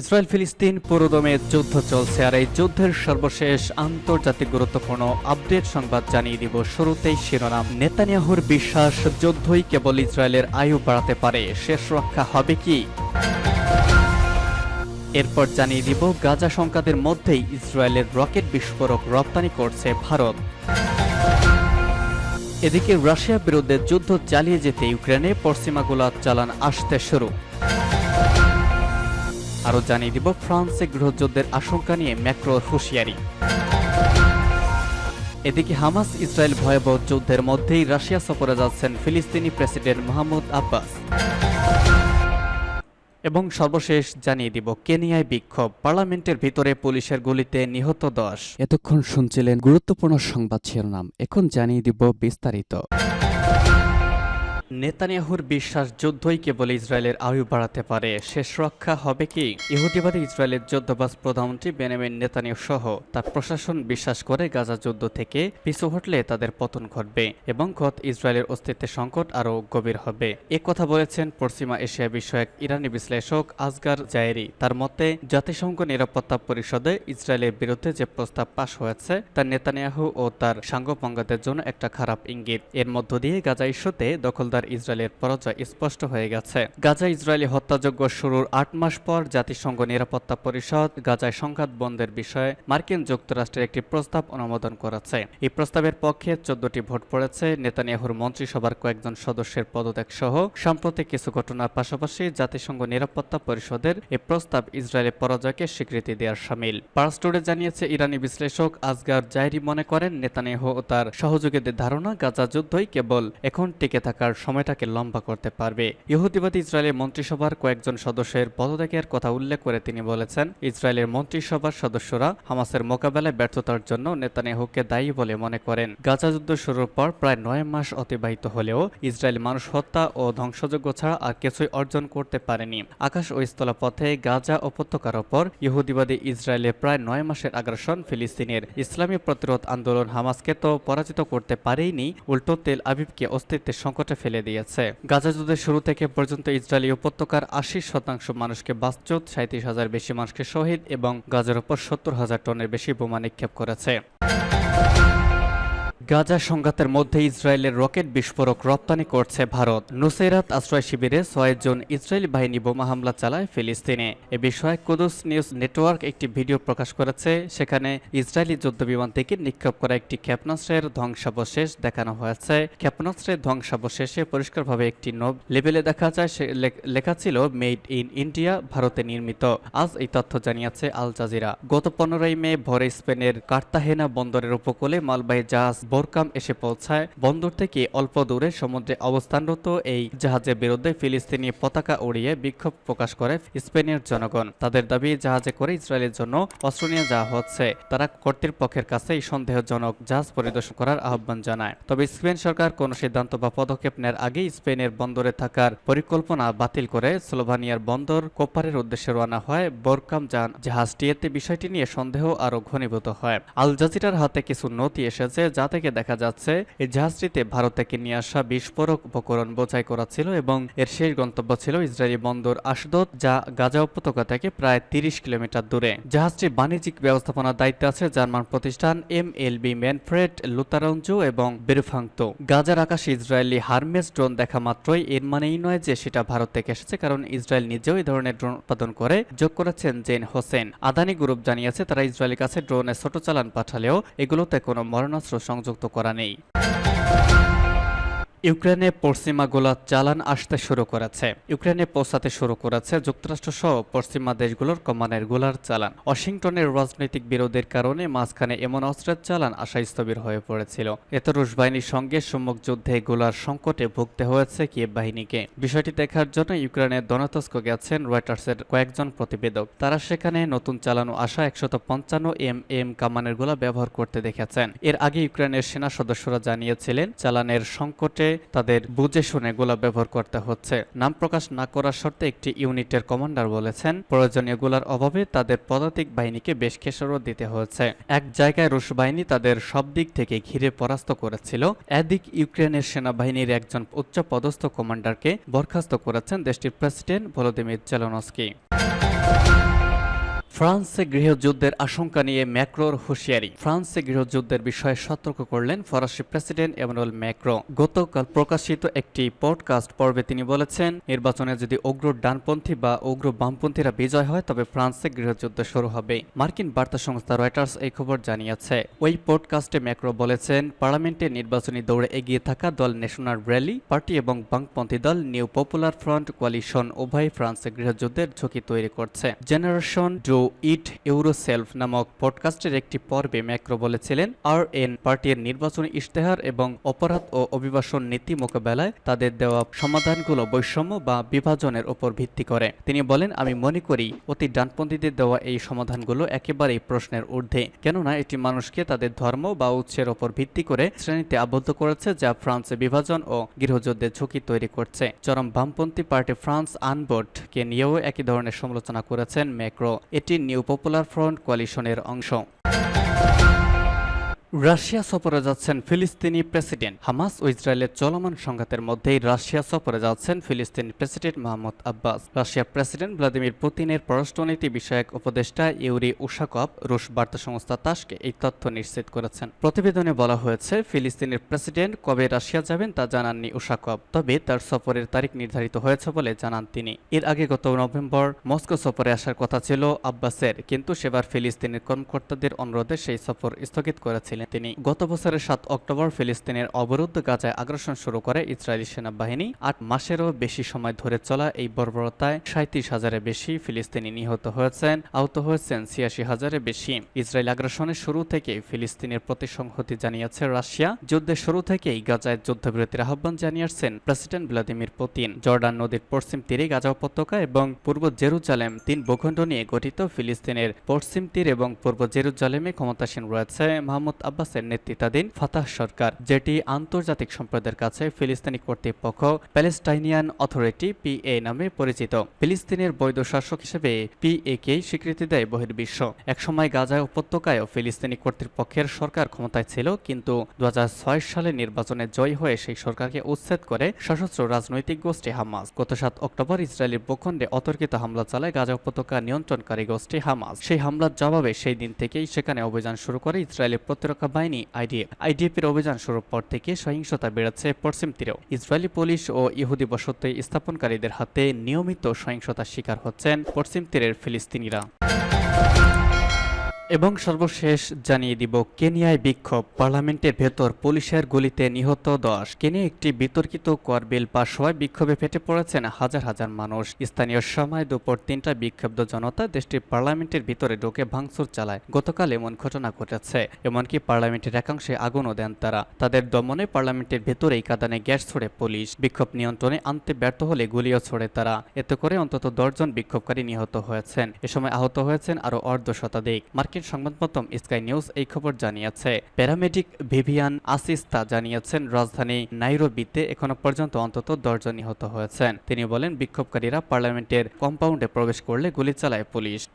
Israel ফিলিস্তিন পুরোদমে যুদ্ধ চলছে আর এই যুদ্ধের সর্বশেষ আন্তর্জাতিক গুরুত্বপূর্ণ আপডেট সংবাদ জানিয়ে দিব শুরুতেই শিরোনাম। নেতানিয়াহুর বিশ্বাস, যুদ্ধই কেবল ইসরায়েলের আয়ু বাড়াতে পারে, শেষ রক্ষা হবে কি? এরপর জানিয়ে দিব, গাজা সংখ্যাদের মধ্যেই ইসরায়েলের রকেট বিস্ফোরক রপ্তানি করছে ভারত। এদিকে রাশিয়ার বিরুদ্ধে যুদ্ধ চালিয়ে যেতে ইউক্রেনে পশ্চিমা গোলা চালান আসতে শুরু। আরও জানিয়ে দিব, ফ্রান্সে গৃহযুদ্ধের আশঙ্কা নিয়ে ম্যাক্রোর হুঁশিয়ারি। এদিকে হামাস ইসরায়েল ভয়াবহ যুদ্ধের মধ্যেই রাশিয়া সফরে যাচ্ছেন ফিলিস্তিনি প্রেসিডেন্ট মাহমুদ আব্বাস। এবং সর্বশেষ জানিয়ে দিব, কেনিয়ায় বিক্ষোভ, পার্লামেন্টের ভিতরে পুলিশের গুলিতে নিহত দশ। এতক্ষণ শুনছিলেন গুরুত্বপূর্ণ সংবাদ শিরোনাম, এখন জানিয়ে দিব বিস্তারিত। নেতানিয়াহুর বিশ্বাস যুদ্ধই কেবল ইসরায়েলের আয়ু বাড়াতে পারে। শেষ রক্ষা হবে কি? ইহুদিবাদী ইসরায়েলের যুদ্ধবাস প্রধানমন্ত্রী বেনেমিন নেতানিয়াহু সহ তার প্রশাসন বিশ্বাস করে গাজা যুদ্ধ থেকে পিছু হটলে তাদের পতন ঘটবে এবং খত ইসরায়েলের অস্তিত্বের সংকট আরও গভীর হবে। এ কথা বলেছেন পশ্চিমা এশিয়া বিষয়ক ইরানি বিশ্লেষক আজগার জায়েরি। তার মতে, জাতিসংঘ নিরাপত্তা পরিষদে ইসরায়েলের বিরুদ্ধে যে প্রস্তাব পাশ হয়েছে, তা নেতানিয়াহু ও তার সাঙ্গপাঙ্গদের জন্য একটা খারাপ ইঙ্গিত। এর মধ্য দিয়ে গাজা ইস্যুতে দখলদার ইসরায়েলের পরাজয় স্পষ্ট হয়ে গেছে। গাজা ইসরায়েলি হত্যাযজ্ঞ শুরুর আট মাস পর জাতিসংঘ নিরাপত্তা পরিষদ গাজায় সংঘাত বন্ধের বিষয়ে মার্কিন যুক্তরাষ্ট্রের একটি প্রস্তাব অনুমোদন করেছে। এই প্রস্তাবের পক্ষে চোদ্দটি ভোট পড়েছে। নেতানিয়াহুর মন্ত্রিসভার কয়েকজন সদস্যের পদত্যাগ সহ সাম্প্রতিক কিছু ঘটনার পাশাপাশি জাতিসংঘ নিরাপত্তা পরিষদের এই প্রস্তাব ইসরায়েলের পরাজয়কে স্বীকৃতি দেওয়ার সামিল। পারস্টোরে জানিয়েছে ইরানি বিশ্লেষক আজগার জাইরি মনে করেন, নেতানিয়াহু ও তার সহযোগীদের ধারণা, গাজা যুদ্ধই কেবল এখন টিকে থাকার সময়টাকে লম্বা করতে পারবে। ইহুদিবাদী ইসরায়েলের মন্ত্রিসভার কয়েকজন সদস্যের পদত্যাগের কথা উল্লেখ করে তিনি বলেছেন, ইসরায়েলের মন্ত্রিসভার সদস্যরা হামাসের মোকাবেলায় ব্যর্থতার জন্য নেতানিয়াহুকে দায়ী বলে মনে করেন। গাজা যুদ্ধ শুরুর পর প্রায় নয় মাস অতিবাহিত হলেও ইসরায়েল মানুষ হত্যা ও ধ্বংসযোগ্য ছাড়া আর কিছুই অর্জন করতে পারেনি। আকাশ ও স্থল পথে গাজা উপত্যকার ওপর ইহুদিবাদী ইসরায়েলের প্রায় নয় মাসের আগ্রাসন ফিলিস্তিনের ইসলামী প্রতিরোধ আন্দোলন হামাসকে তো পরাজিত করতে পারেইনি, উল্টো তেল আবিবকে অস্তিত্বের সংকটে ফেলে দিয়েছে। গাজা যুদ্ধের শুরু থেকে পর্যন্ত ইসরায়েলি উপত্যকার আশি শতাংশ মানুষকে বাস্তুত সাঁত্রিশ হাজার বেশি মানুষকে শহীদ এবং গাজার উপর সত্তর হাজার টনের বেশি বোমা নিক্ষেপ করেছে। গাজা সংঘাতের মধ্যে ইসরায়েলের রকেট বিস্ফোরক রপ্তানি করছে ভারত। নুসেরাত আশ্রয় শিবিরে ছয় জন ইসরায়েলি বাহিনী বোমা হামলা চালায় ফিলিস্তিনে। এ বিষয়ে কুদুস নিউজ নেটওয়ার্ক একটি ভিডিও প্রকাশ করেছে। সেখানে ইসরায়েলি যুদ্ধ বিমান থেকে নিক্ষেপ করা একটি ক্ষেপণাস্ত্রের ধ্বংসাবশেষ দেখানো হয়েছে। ক্ষেপণাস্ত্রের ধ্বংসাবশেষে পরিষ্কারভাবে একটি নোব লেবেলে দেখা যায়। সে লেখা ছিল, মেড ইন ইন্ডিয়া, ভারতে নির্মিত। আজ এই তথ্য জানিয়েছে আল জাজিরা। গত পনেরোই মে ভোরে স্পেনের কার্তাহেনা বন্দরের উপকূলে মালবাহী জাহাজ বোরকাম এসে পৌঁছায়। বন্দর থেকে অল্প দূরে সমুদ্রে অবস্থানরত এই জাহাজের বিরুদ্ধে ফিলিস্তিনি পতাকা উড়িয়ে বিক্ষোভ প্রকাশ করে স্পেনের জনগণ। তাদের দাবি, জাহাজে করে ইসরায়েলের জন্য অস্ত্র নিয়ে যাওয়া হচ্ছে। তারা কর্তৃপক্ষের কাছে এই সন্দেহজনক জাহাজ পরিদর্শন করার আহ্বান জানায়। তবে স্পেন সরকার কোনো সিদ্ধান্ত বা পদক্ষেপ নেওয়ার আগে স্পেনের বন্দরে থাকার পরিকল্পনা বাতিল করে স্লোভানিয়ার বন্দর কোপারের উদ্দেশ্যে রওনা হয় বোরকাম যান জাহাজটি। এতে বিষয়টি নিয়ে সন্দেহ আরও ঘনীভূত হয়। আল জাজিরার হাতে কিছু নথি এসেছে, যা থেকে দেখা যাচ্ছে, এই জাহাজটিতে ভারত থেকে নিয়ে আসা বিস্ফোরক উপকরণ বোঝাই করা ছিল এবং এর শেষ গন্তব্য ছিল ইসরায়েলি বন্দর আশদোদ, যা গাজা উপত্যকা থেকে প্রায় তিরিশ কিলোমিটার দূরে। জাহাজটি বাণিজ্যিক ব্যবস্থাপনার দায়িত্বে আছে জার্মান প্রতিষ্ঠান এম এল বি ম্যানফ্রেড লুতারঞ্জু এবং বেরুফাংতো। গাজার আকাশে ইসরায়েলি হারমেস ড্রোন দেখা মাত্রই এর মানেই নয় যে সেটা ভারত থেকে এসেছে, কারণ ইসরায়েল নিজেও এই ধরনের ড্রোন উৎপাদন করে। যোগ করেছেন জেন হোসেন। আদানি গ্রুপ জানিয়েছে, তারা ইসরায়েলের কাছে ড্রোনের ছোট চালান পাঠালেও এগুলোতে কোনো মরণাস্ত্র সংযুক্ত করা নেই ইউক্রেনে পশ্চিমা গোলা চালান আসতে শুরু করেছে। ইউক্রেনে পৌঁছাতে শুরু করেছে যুক্তরাষ্ট্র সহ পশ্চিমা দেশগুলোর কমানের গোলার চালান ওয়াশিংটনের রাজনৈতিক বিরোধের কারণে মাঝখানে এমন অস্ত্রের চালান আশা স্থবির হয়ে পড়েছিল। এতে রুশ বাহিনীর সঙ্গে সম্মুখ যুদ্ধে গোলার সংকটে ভুগতে হয়েছে কিয়েভ বাহিনীকে। বিষয়টি দেখার জন্য ইউক্রেনের দনতস্ক গেছেন রয়টার্সের কয়েকজন প্রতিবেদক। তারা সেখানে নতুন চালানো আসা একশত পঞ্চান্ন এম এম কামানের গোলা ব্যবহার করতে দেখেছেন। এর আগে ইউক্রেনের সেনা সদস্যরা জানিয়েছিলেন চালানের সংকটে তাদের বুঝে শুনে গোলা ব্যবহার করতে হচ্ছে। নাম প্রকাশ না করার শর্তে একটি ইউনিটের কমান্ডার বলেছেন। প্রয়োজনীয় গোলার অভাবে তাদের পদাতিক বাহিনীকে বেশ খেসারত দিতে হয়েছে এক জায়গায় রুশ বাহিনী তাদের সব দিক থেকে ঘিরে পরাস্ত করেছিল। এদিক ইউক্রেনের সেনাবাহিনীর একজন উচ্চ পদস্থ কমান্ডারকে বরখাস্ত করেছেন দেশটির প্রেসিডেন্ট ভলোদিমির জেলনস্কি। ফ্রান্সে গৃহযুদ্ধের আশঙ্কা নিয়ে ম্যাক্রোর হুঁশিয়ারি। ফ্রান্সে গৃহযুদ্ধের বিষয়ে সতর্ক করলেন ফরাসি প্রেসিডেন্ট এমানুয়েল ম্যাক্রো। গতকাল প্রকাশিত একটি পডকাস্ট পর্বে তিনি বলেছেন, নির্বাচনে যদি উগ্র ডানপন্থী বা উগ্র বামপন্থীরা বিজয় হয়, তবে ফ্রান্সে গৃহযুদ্ধ শুরু হবে। মার্কিন বার্তা সংস্থা রয়টার্স এই খবর জানিয়েছে। ওই পডকাস্টে ম্যাক্রো বলেছেন, পার্লামেন্টে নির্বাচনী দৌড়ে এগিয়ে থাকা দল ন্যাশনাল র্যালি, পার্টি এবং বামপন্থী দল নিউ পপুলার ফ্রন্ট কোয়ালিশন উভয় ফ্রান্সে গৃহযুদ্ধের ঝুঁকি তৈরি করছে। জেনারেশন ডু ইট ইউরোসেলফ নামক পডকাস্টের একটি পর্বে ম্যাক্রো বলেছিলেন, আর এন পার্টির নির্বাচনী ইশতেহার এবং অপরাধ ও অভিবাসন নীতি মোকাবেলায় তাদের দেওয়া সমাধানগুলো বৈষম্য বা বিভাজনের উপর ভিত্তি করে। তিনি বলেন, আমি মনে করি অতি ডানপন্থীদের দেওয়া এই সমাধানগুলো একেবারেই প্রশ্নের ঊর্ধ্বে, কেননা এটি মানুষকে তাদের ধর্ম বা উৎসের ওপর ভিত্তি করে শ্রেণীতে আবদ্ধ করেছে, যা ফ্রান্সে বিভাজন ও গৃহযুদ্ধের ঝুঁকি তৈরি করছে। চরম বামপন্থী পার্টি ফ্রান্স আনবোর্ডকে নিয়েও একই ধরনের সমালোচনা করেছেন ম্যাক্রো। এটি নিউ পপুলার ফ্রন্ট কোয়ালিশনের অংশ। রাশিয়া সফরে যাচ্ছেন ফিলিস্তিনি প্রেসিডেন্ট। হামাস ও ইসরায়েলের চলমান সংঘাতের মধ্যেই রাশিয়া সফরে যাচ্ছেন ফিলিস্তিনি প্রেসিডেন্ট মাহমুদ আব্বাস। রাশিয়ার প্রেসিডেন্ট ভ্লাদিমির পুতিনের পররাষ্ট্রনীতি বিষয়ক উপদেষ্টা ইউরি উশাকভ রুশ বার্তা সংস্থা তাসকে এই তথ্য নিশ্চিত করেছেন। প্রতিবেদনে বলা হয়েছে, ফিলিস্তিনের প্রেসিডেন্ট কবে রাশিয়া যাবেন তা জানাননি উশাকভ, তবে তার সফরের তারিখ নির্ধারিত হয়েছে বলে জানান তিনি। এর আগে গত নভেম্বর মস্কো সফরে আসার কথা ছিল আব্বাসের, কিন্তু সেবার ফিলিস্তিনের কর্মকর্তাদের অনুরোধে সেই সফর স্থগিত করেছিলেন। তিনি, গত বছরের সাত অক্টোবর ফিলিস্তিনের অবরুদ্ধ গাজায় আগ্রাসন শুরু করে ইসরায়েলি সেনাবাহিনী আট মাসেরও বেশি সময় ধরে চলা এই বর্বরতায় সাঁত্রিশ হাজারের বেশি ফিলিস্তিনি নিহত হয়েছেন, আহত হয়েছেন ছিয়াশি হাজারের বেশি। ইসরায়েল আগ্রাসনের শুরু থেকে ফিলিস্তিনের প্রতি সংহতি জানিয়েছে রাশিয়া। যুদ্ধের শুরু থেকেই গাজায় যুদ্ধবিরতির আহ্বান জানিয়েছেন প্রেসিডেন্ট ভ্লাদিমির পুতিন। জর্ডান নদীর পশ্চিম তীরে গাজা উপত্যকা এবং পূর্ব জেরুজালেম তিন ভূখণ্ড নিয়ে গঠিত ফিলিস্তিনের পশ্চিম তীর এবং পূর্ব জেরুজালেমে ক্ষমতাসীন রয়েছে মাহমুদ আব্বাসের নেতৃত্বাধীন ফাতাহ সরকার, যেটি আন্তর্জাতিক সম্প্রদায়ের কাছে ফিলিস্তিনি কর্তৃপক্ষ প্যালেস্টাইনিয়ান অথরিটি পিএ নামে পরিচিত। ফিলিস্তিনের বৈধ শাসক হিসেবে পিএ কেই স্বীকৃতি দেয় বহির্বিশ্ব। একসময় গাজা উপত্যকায় ফিলিস্তিনি কর্তৃপক্ষের সরকার ক্ষমতায় ছিল, কিন্তু দু সালে নির্বাচনে জয়ী হয়ে সেই সরকারকে উচ্ছেদ করে সশস্ত্র রাজনৈতিক গোষ্ঠী হামাস। গত সাত অক্টোবর ইসরায়েলি ভূখণ্ডে অতর্কিত হামলা চালায় গাজা উপত্যকা নিয়ন্ত্রণকারী গোষ্ঠী হামাস। সেই হামলার জবাবে সেই দিন থেকেই সেখানে অভিযান শুরু করে ইসরায়েলি প্রতিরক্ষা বাহিনী আইডিএফ আইডিএফের অভিযান শুরুর পর থেকে সহিংসতা বেড়েছে পশ্চিম তীরেও। ইসরায়েলি পুলিশ ও ইহুদি বসতি স্থাপনকারীদের হাতে নিয়মিত সহিংসতার শিকার হচ্ছেন পশ্চিম তীরের ফিলিস্তিনিরা। এবং সর্বশেষ জানিয়ে দিব, কেনিয়ায় বিক্ষোভ। পার্লামেন্টের ভেতর পুলিশের গুলিতে নিহত দশ। কেনিয়া একটি বিতর্কিত কর বিল পাশ হওয়ায় বিক্ষোভে ফেটে পড়েছেন হাজার হাজার মানুষ। স্থানীয় সময় দুপুর তিনটা বিক্ষুব্ধ জনতা দেশটির পার্লামেন্টের ভিতরে ঢুকে ভাঙচুর চালায়। গতকাল এমন ঘটনা ঘটেছে, এমনকি পার্লামেন্টের একাংশে আগুনও দেন তারা। তাদের দমনে পার্লামেন্টের ভেতরেই কাদানে গ্যাস ছড়ে পুলিশ। বিক্ষোভ নিয়ন্ত্রণে আনতে ব্যর্থ হলে গুলিও ছড়ে তারা। এতে করে অন্তত দশজন বিক্ষোভকারী নিহত হয়েছেন। এ সময় আহত হয়েছেন আরও অর্ধ শতাধিক। মার্কিন সংবাদ মাধ্যম স্কাই নিউজ এই খবর জানিয়েছে। প্যারামেডিক ভিভিয়ান আসিস্তা জানিয়েছেন, রাজধানী নাইরোবিতে এখনও পর্যন্ত অন্তত দশজন নিহত হয়েছেন। তিনি বলেন, বিক্ষোভকারীরা পার্লামেন্টের কম্পাউন্ডে প্রবেশ করলে গুলি চালায় পুলিশ।